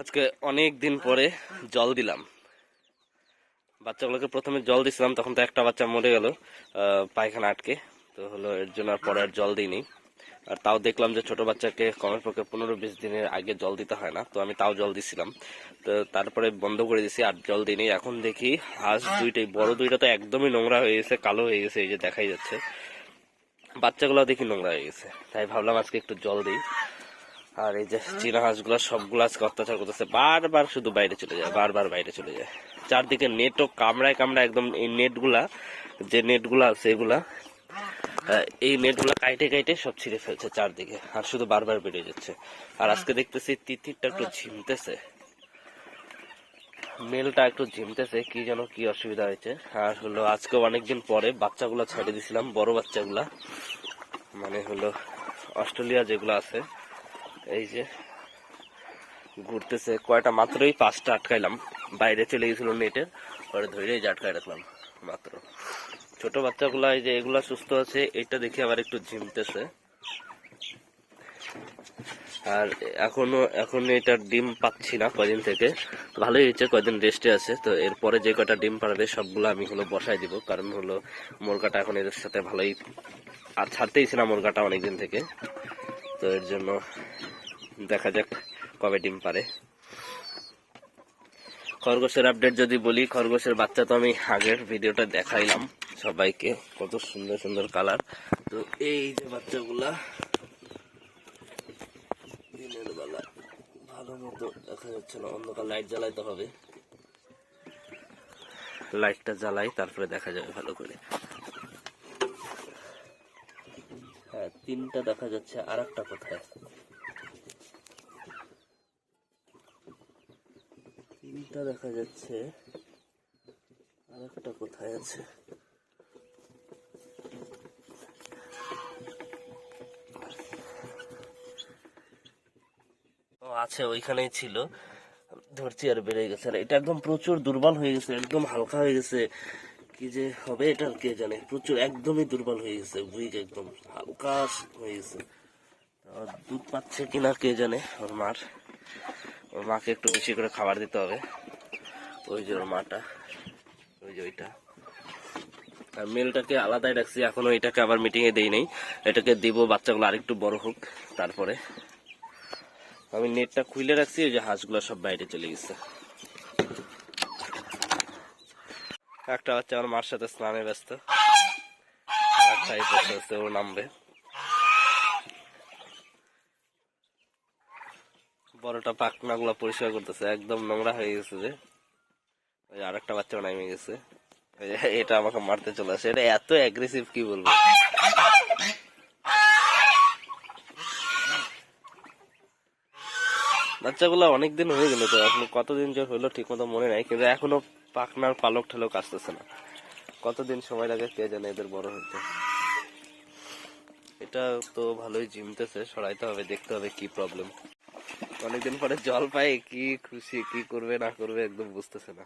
আজকে অনেক দিন পরে জল দিলাম। বাচ্চাগুলোকে প্রথমে জল দিছিলাম, তখন তো একটা বাচ্চা মরে গেল পায়খানা আটকে। তো হলো এর জন্য আর পরে আর জল দিইনি। আর তাও দেখলাম যে ছোট বাচ্চাকে কমের পক্ষে পনেরো বিশ দিনের আগে জল দিতে হয় না, তো আমি তাও জল দিছিলাম। তো তারপরে বন্ধ করে দিছি, আর জল দিইনি। এখন দেখি হাঁস দুইটাই, বড় দুইটা তো একদমই নোংরা হয়ে গেছে, কালো হয়ে গেছে, এই যে দেখাই যাচ্ছে। বাচ্চাগুলো দেখি নোংরা হয়ে গেছে। তাই ভাবলাম আজকে একটু জল দিই। আর এই যে চীনা হাঁসগুলো সবগুলো আজকে অত্যাচার করতেছে। বারবার শুধু বাইরে চলে যায়, বারবার বাইরে চলে যায়। চারদিকে নেটও কামড়ায় কামড়ায় একদম এই নেটগুলা যে নেটগুলা আছে এগুলা এই নেটগুলা কাইটে কাইটে সব ছিঁড়ে ফেলছে চারদিকে আর শুধু বারবার বেড়ে যাচ্ছে। আর আজকে দেখতেছি তিতিরটা একটু ঝিমতেছে। মেলটা একটু ঝিমতেছে, কি যেন কি অসুবিধা হয়েছে। আর হলো আজকে অনেকদিন পরে বাচ্চাগুলা ছেড়ে দিছিলাম, বড় বাচ্চাগুলা। মানে হলো অস্ট্রেলিয়া যেগুলো আছে এই যে ঘুরতেছে, কয়টা? মাত্রই পাঁচটা আটকাইলাম। বাইরে চলে গেছিল নেটের পরে ধরেই যে আটকাই রাখলাম, মাত্র। ছোট বাচ্চাগুলা, এই যে এগুলা সুস্থ আছে এটা দেখে আবার একটু ঝিমতেছে। আর এখনও, এখন এটা ডিম পাচ্ছি না কদিন থেকে। ভালোই হয়েছে কদিন রেস্টে আছে, তো এরপরে যে কটা ডিম পারবে সবগুলো আমি হলো বসাই দিব। কারণ হলো মুরগাটা এখন এদের সাথে ভালোই আর ছাড়তেইছি না মুরগাটা অনেকদিন থেকে। তো এর জন্য দেখা যাক কবে ডিম পারে। খরগোশের আপডেট যদি বলি, খরগোশের বাচ্চা তো আমি আগের ভিডিওটা দেখাইলাম সবাইকে, কত সুন্দর সুন্দর কালার তো এই যে বাচ্চাগুলা, দিনের বেলা ভালো মতো দেখা যাচ্ছে না, অন্ধকার লাইট জ্বালাইতে হবে। লাইটটা জ্বালাই, তারপরে দেখা যাবে ভালো করে। হ্যাঁ তিনটা দেখা যাচ্ছে আর একটা কোথায়? তিনটা দেখা যাচ্ছে। আর একটা কোথায় আছে? আছে, ওইখানেই ছিল। ধরছি আর বেড়ে গেছে। আর এটা একদম প্রচুর দুর্বল হয়ে গেছে, একদম হালকা হয়ে গেছে। কি যে হবে এটা কে জানে? প্রচুর, একদমই দুর্বল হয়ে গেছে উইক একদম হালকা হয়ে গেছে। দুধ পাচ্ছে কিনা কে জানে? ওর মার। ওর মাকে একটু বেশি করে খাবার দিতে হবে। ওই যে ওর মাটা, ওই যে ওইটা। আর মেলটাকে আলাদাই রাখছি এখনও এটাকে আবার মিটিং এ দেই নাই। এটাকে দিব, বাচ্চাগুলো আরেকটু বড় হোক, তারপরে। আমি নেটটা খুলে রাখছি ওই যে হাঁসগুলো সব বাইরে চলে গেছে। একটা বাচ্চা আমার মার সাথে স্নানে ব্যস্ত। একটাই বসে আছে, ও নামবে। বড়টা পাখনা গুলা পরিষ্কার করতেছে, একদম নোংরা হয়ে গেছে যে। ওই আরেকটা বাচ্চা নামে গেছে। এটা আমাকে মারতে চলে আসে। এটা এত অ্যাগ্রেসিভ কি বলব? বাচ্চাগুলো অনেকদিন হয়ে গেল তো, এখন কতদিন যে হলো ঠিক মতো মনে নাই, কিন্তু এখনও পাখনার পালক ঠালক আসতেছে না। কতদিন সময় লাগে কে জানে এদের বড় হতে। এটা তো ভালোই জিমতেছে, সরাইতে হবে, দেখতে হবে কি প্রবলেম অনেকদিন পরে জল পাই কি খুশি কি করবে না করবে একদম বুঝতেছে না।